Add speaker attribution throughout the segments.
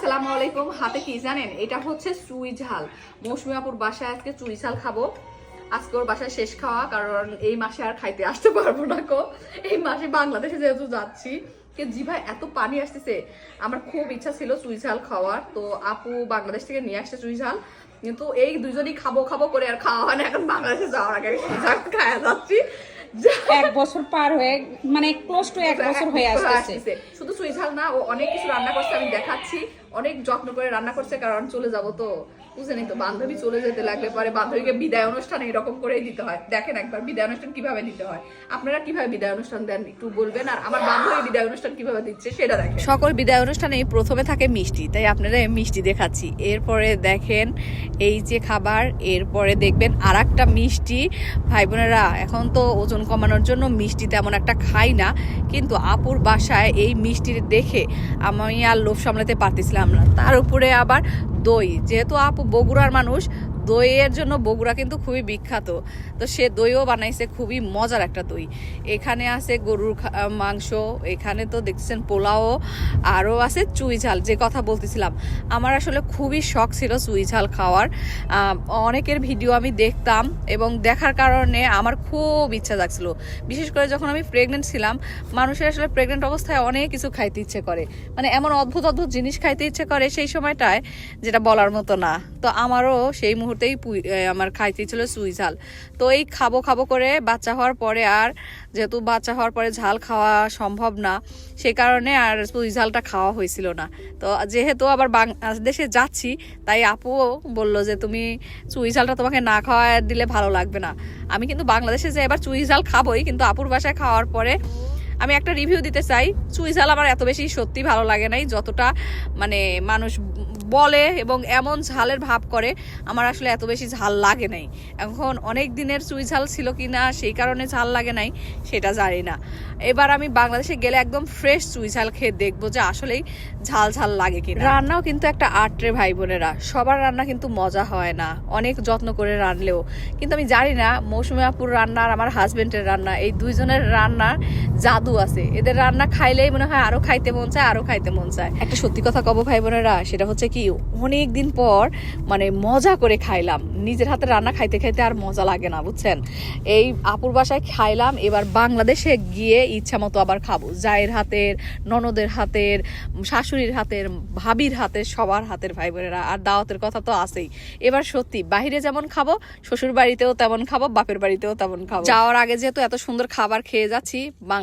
Speaker 1: আসসালামু আলাইকুম হাতে কি জানেন? এটা হচ্ছে চুই ঝাল। মৌসুমি আপুর বাসায় আজকে চুই ঝাল খাব। আজকে ওর বাসায় শেষ খাওয়া কারণ এই মাসে আর খাইতে আসতে পারব না কো এই মাসে বাংলাদেশে যেহেতু যাচ্ছি কে জিভায় এত পানি আসতেছে। আমার খুব ইচ্ছা ছিল চুই ঝাল খাওয়ার। তো আপু বাংলাদেশ থেকে নিয়ে আসছে চুই ঝাল। কিন্তু এই দুজনই খাব খাব করে আর খাওয়া হয় না। এখন বাংলাদেশে যাওয়ার আগে চুই ঝাল খাওয়া যাচ্ছি।
Speaker 2: এক বছর পার হয়ে মানে ক্লোজ টু এক বছর হয়ে আসতেছে।
Speaker 1: চুই ঝাল না, ও অনেক কিছু রান্না করছে, আমি দেখাচ্ছি। অনেক যত্ন করে রান্না করছে, কারণ চলে যাব তো। বুঝেনি তো, বান্ধবী চলে যেতে লাগলে পরে বান্ধবীকে বিদায় অনুষ্ঠান এরকম করেই দিতে হয়। দেখেন একবার বিদায় অনুষ্ঠান কীভাবে দিতে হয়। আপনারা কীভাবে বিদায় অনুষ্ঠান দেন একটু বলবেন, আর আমার বান্ধবী বিদায় অনুষ্ঠান কীভাবে দিচ্ছে সেটা দেখেন। সকল বিদায় অনুষ্ঠানে প্রথমে থাকে মিষ্টি, তাই আপনারা মিষ্টি দেখাচ্ছি। এরপরে দেখেন এই যে খাবার, এরপরে দেখবেন আর একটা মিষ্টি। ভাই বোনেরা এখন তো ওজন কমানোর জন্য মিষ্টি তেমন একটা খাই না, কিন্তু আপুর বাসায় এই মিষ্টি দেখে আমি আর লোভ সামলাতে পারতেছিলাম না। তার উপরে আবার দই, যেহেতু আপু বগুড়ার মানুষ, দইয়ের জন্য বগুড়া কিন্তু খুবই বিখ্যাত। তো সে দইও বানাইছে, খুবই মজার একটা দই। এখানে আছে গরুর মাংস, এখানে তো দেখছেন পোলাও, আরও আছে চুই ঝাল, যে কথা বলতেছিলাম। আমার আসলে খুবই শখ ছিল চুই ঝাল খাওয়ার। অনেকের ভিডিও আমি দেখতাম এবং দেখার কারণে আমার খুব ইচ্ছা জাগছিল। বিশেষ করে যখন আমি প্রেগনেন্ট ছিলাম, মানুষের আসলে প্রেগনেন্ট অবস্থায় অনেক কিছু খাইতে ইচ্ছে করে। মানে এমন অদ্ভুত অদ্ভুত জিনিস খাইতে ইচ্ছে করে সেই সময়টায়, যেটা বলার মতো না। তো আমারও সেই মুহূর্তেই আমার খাইতে ছিল চুই ঝাল। তো এই খাব খাব করে বাচ্চা হওয়ার পরে আর যেহেতু বাচ্চা হওয়ার পরে ঝাল খাওয়া সম্ভব না সেই কারণে আর চুই ঝালটা খাওয়া হয়েছিল না। তো যেহেতু আবার বাংলাদেশে যাচ্ছি, তাই আপুও বলল যে, তুমি চুই ঝালটা তোমাকে না খাওয়া দিলে ভালো লাগবে না। আমি কিন্তু বাংলাদেশে যে এবার চুই ঝাল খাবোই, কিন্তু আপুর বাসায় খাওয়ার পরে আমি একটা রিভিউ দিতে চাই। চুই ঝাল আমার এত বেশি সত্যি ভালো লাগে নাই, যতটা মানে মানুষ বলে এবং এমন ঝালের ভাব করে, আমার আসলে এত বেশি ঝাল লাগে নাই। এখন অনেক দিনের চুই ঝাল ছিল কি না সেই কারণে ঝাল লাগে নাই, সেটা জানি না। এবার আমি বাংলাদেশে গেলে একদম ফ্রেশ চুই ঝাল খেয়ে দেখব যে আসলেই ঝাল ঝাল লাগে কিনা। রান্নাও কিন্তু একটা আর্ট রে ভাই বোনেরা। সবার রান্না কিন্তু মজা হয় না, অনেক যত্ন করে রানলেও। কিন্তু আমি জানি না, মৌসুমী আপুর রান্না আর আমার হাজবেন্ডের রান্না, এই দুইজনের রান্নার জাদু আছে। এদের রান্না খাইলেই মনে হয় আরও খাইতে মন চায়, আরও খাইতে মন চায়। একটা সত্যি কথা কব ভাই বোনেরা সেটা হচ্ছে কি অনেক দিন পর মানে মজা করে খাইলাম। নিজের হাতে রান্না খাইতে খাইতে আর মজা লাগে না, বুঝছেন? এই আপুর বাসায় খাইলাম, এবার বাংলাদেশে গিয়ে ইচ্ছা মতো আবার খাব। জায়ের হাতের, ননদের হাতের, শাশুড়ির হাতের, ভাবির হাতের, সবার হাতের ভাই বোনেরা আর দাওয়াতের কথা তো আছেই। এবার সত্যি বাইরে যেমন খাব শ্বশুর বাড়িতেও তেমন খাব, বাপের বাড়িতেও তেমন খাব। যাওয়ার আগে যেহেতু এত সুন্দর খাবার খেয়ে যাচ্ছি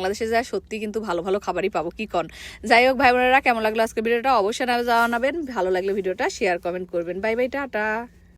Speaker 1: বাংলাদেশে যায়, সত্যি কিন্তু ভালো ভালো খাবারই পাবো, কি কন? যাই হোক, ভাই বোনেরা, কেমন লাগল আজকে ভিডিওটা? অবশ্যই জানাবেন। ভালো লাগলে ভিডিওটা শেয়ার কমেন্ট করবেন। Bye bye, tata.